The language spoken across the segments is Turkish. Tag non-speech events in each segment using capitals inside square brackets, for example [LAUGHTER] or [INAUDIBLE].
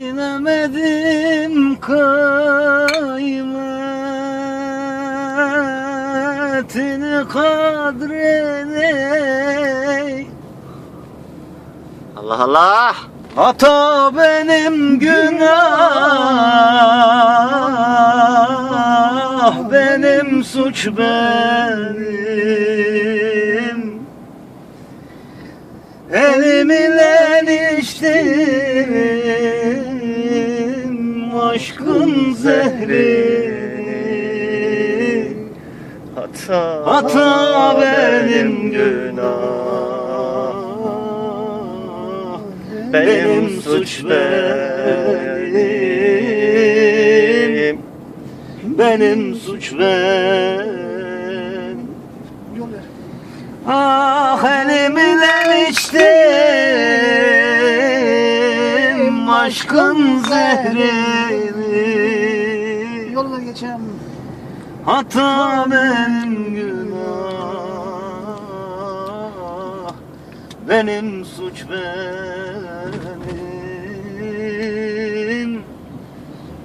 Bilemedim kıymetini kadrini Allah Allah. Hata benim günah. Benim suç benim. Elim ile aşkın zehri. Hata, Hata benim günah. Benim suç benim. Benim. Suç benim. Ah elimle içtim. Aşkın zehrini Geçen Hata benim günah. Benim suç benim.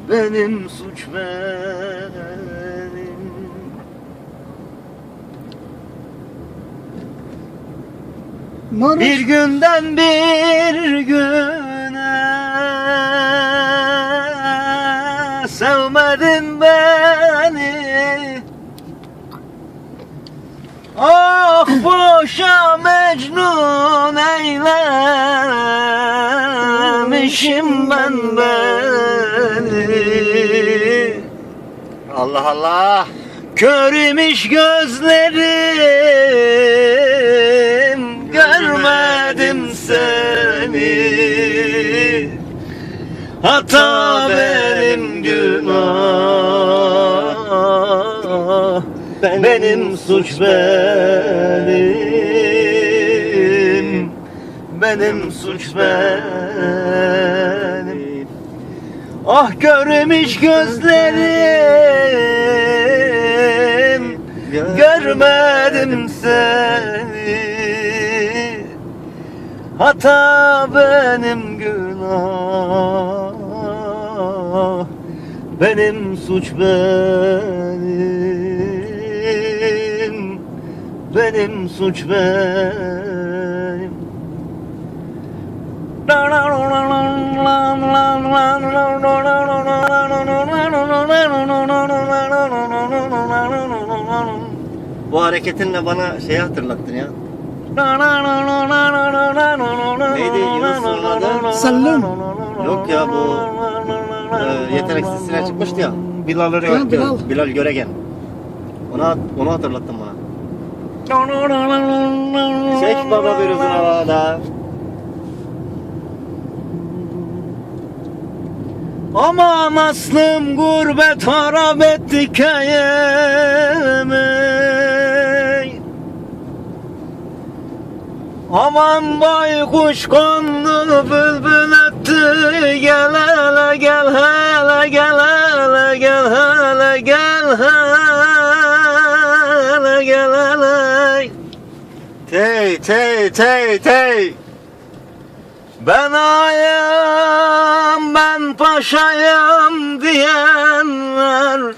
Benim suç benim. Bir günden bir güne boşa mecnun eylemişim ben beni. Allah Allah. Kör gözlerim Görmedim seni. Hata benim günah Benim suç benim Benim suç benim. Ah görmüş gözlerim Görmedim seni. Hata benim günah Benim suç benim. Benim suç benim Bu hareketinle bana şey hatırlattın ya. Neydi Yunus'un adı? Sallum. Yok ya bu e, yeteneksiz sine çıkmıştı ya. Bilal Göregen. Ha, Bilal. Bilal Göregen. Ona onu hatırlattın bana. Çek baba bir uzun havada. Aman aslım gurbet harap etti köyümü Aman baykuş kondu bülbül etti. Gel hele gel hele gel hele gel hele gel hele gel hele. Tey tey tey tey. Ben ayım, ben paşayım diyenler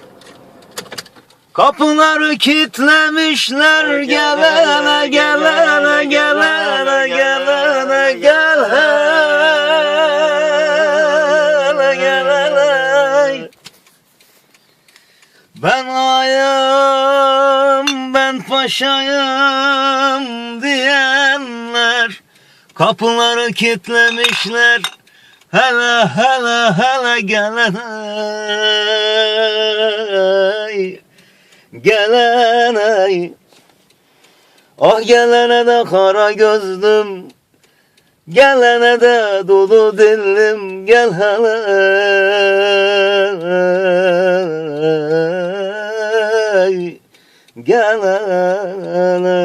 Kapıları kitlemişler gelene gelene gelene gelene gelene gelene Ben ayım, ben paşayım diyenler Kapıları kitlemişler Hele hele hele gelene Gelene Ah gelene de kara gözlüm. Gelene de dolu dillim. Gel hele. Gelene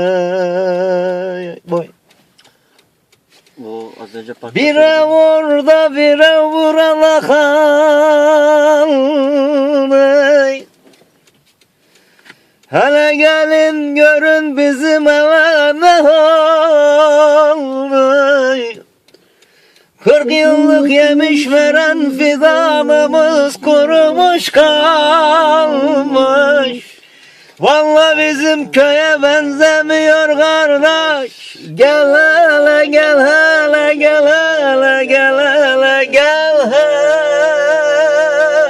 Bire vur da bire vurana kaldı. Hele gelin görün bizim eve ne oldu. Kırk yıllık yemiş veren fidanımız kurumuş kalmış. Vallahi bizim köye benzemiyor kardeş. Gel hele gel hele gel hele gel hele gel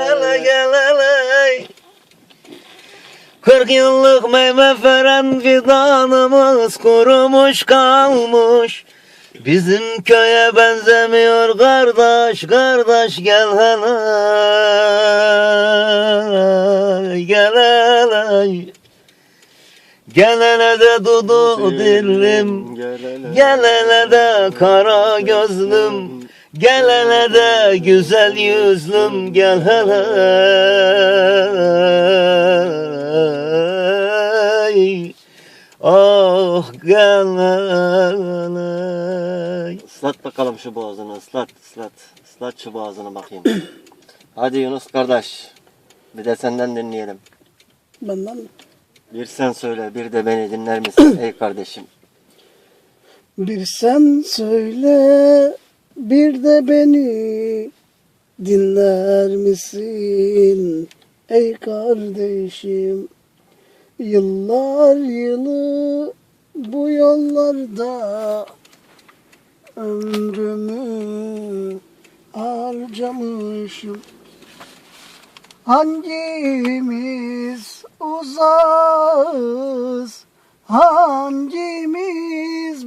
hele gel hele. Kırk yıllık meyve veren fidanımız kurumuş kalmış. Bizim köye benzemiyor kardeş, kardeş gel hele, gel hele. Gel hele de dudu dilim, gel hele de kara gözlüm, gel hele de güzel yüzlüm, gel hele. Ah gel hele. Islat bakalım şu boğazını ıslat ıslat. Islat şu boğazını bakayım. [COUGHS] Hadi Yunus kardeş. Bir de senden dinleyelim. Benden mi? Bir sen söyle bir de beni dinler misin [CLEARS THROAT] ey kardeşim? Bir sen söyle, bir de beni dinler misin? Ey kardeşim, yıllar yılı bu yollarda ömrümü harcamışım. Hangimiz uzağız, hangimiz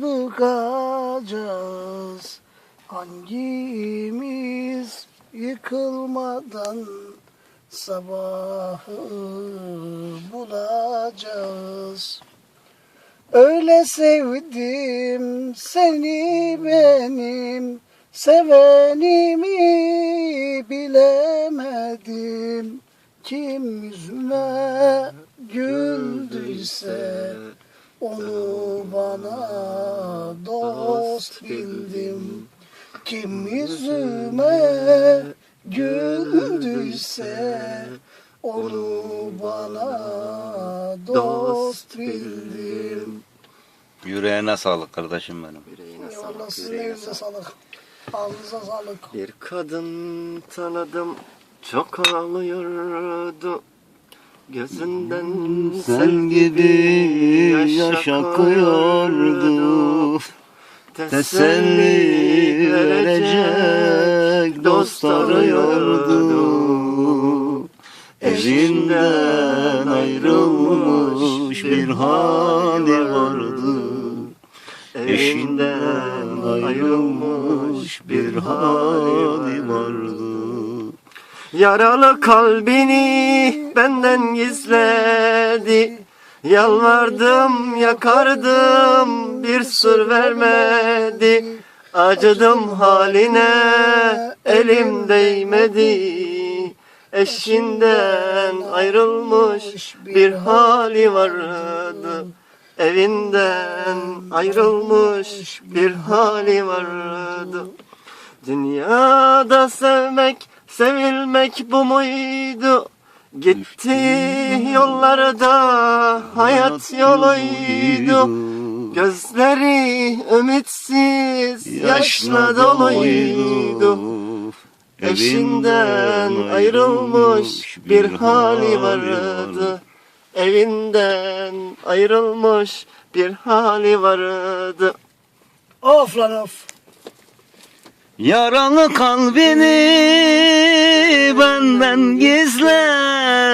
bıkacağız, hangimiz yıkılmadan sabahı bulacağız. Öyle sevdim seni benim sevenimi bilemedim. Kim yüzüme güldüyse onu bana dost bildim. Kim yüzüme güldüyse onu bana dost bildim. Yüreğine sağlık kardeşim benim. Yüreğine sağlık, yüreğine sağlık. Ağzınıza sağlık. Bir kadın tanıdım çok ağlıyordu Gözünden Sen gibi yaş akıyordu. Teselli verecek dost arıyordu. Evinden ayrılmış bir hali vardı. Eşinden ayrılmış bir hali vardı. Yaralı kalbini benden gizledi. Yalvardım yakardım bir sır vermedi. Acıdım haline elim değmedi. Eşinden ayrılmış bir hali vardı. Evinden ayrılmış bir hali vardı Dünyada sevmek, sevilmek bu muydu? Gitti yollarda hayat yoluydu. Gözleri ümitsiz yaşla doluydu. Eşinden ayrılmış bir hali vardı. Evinden ayrılmış bir hali vardı. Of lan of. Yaralı kalbini benden gizledi.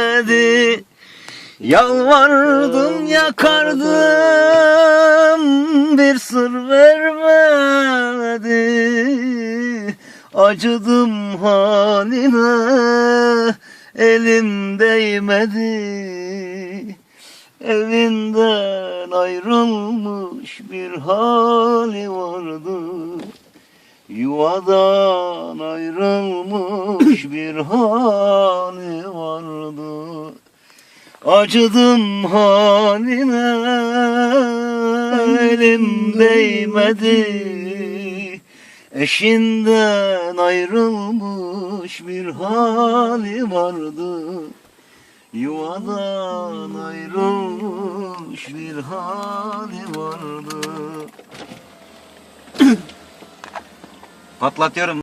Yalvardım yakardım bir sır vermedi. Acıdım haline elim değmedi. Evinden ayrılmış bir hali vardı Yuvadan ayrılmış bir hali vardı. Acıdım haline elim değmedi. Eşinden ayrılmış bir hali vardı. Yuvadan ayrılmış bir hali vardı Patlatıyorum.